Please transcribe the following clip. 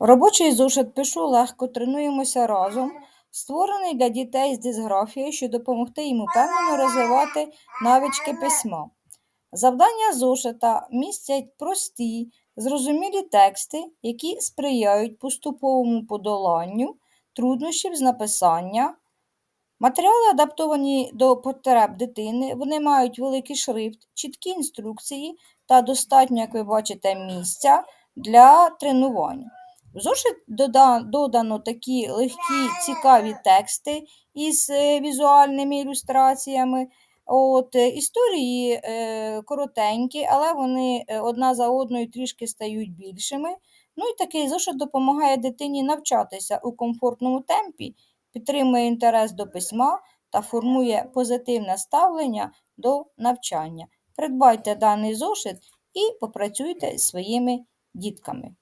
Робочий зошит пишу легко, тренуємося разом. Створений для дітей з дисграфією, щоб допомогти їм упевнено розвивати навички письма. Завдання зошита містять прості, зрозумілі тексти, які сприяють поступовому подоланню труднощів з написання. Матеріали адаптовані до потреб дитини, вони мають великий шрифт, чіткі інструкції та достатньо, як ви бачите, місця для тренування. В зошит додано такі легкі, цікаві тексти із е, візуальними ілюстраціями. От, е, історії е, коротенькі, але вони е, одна за одною трішки стають більшими. Ну і такий зошит допомагає дитині навчатися у комфортному темпі, підтримує інтерес до письма та формує позитивне ставлення до навчання. Придбайте даний зошит і попрацюйте зі своїми дітками.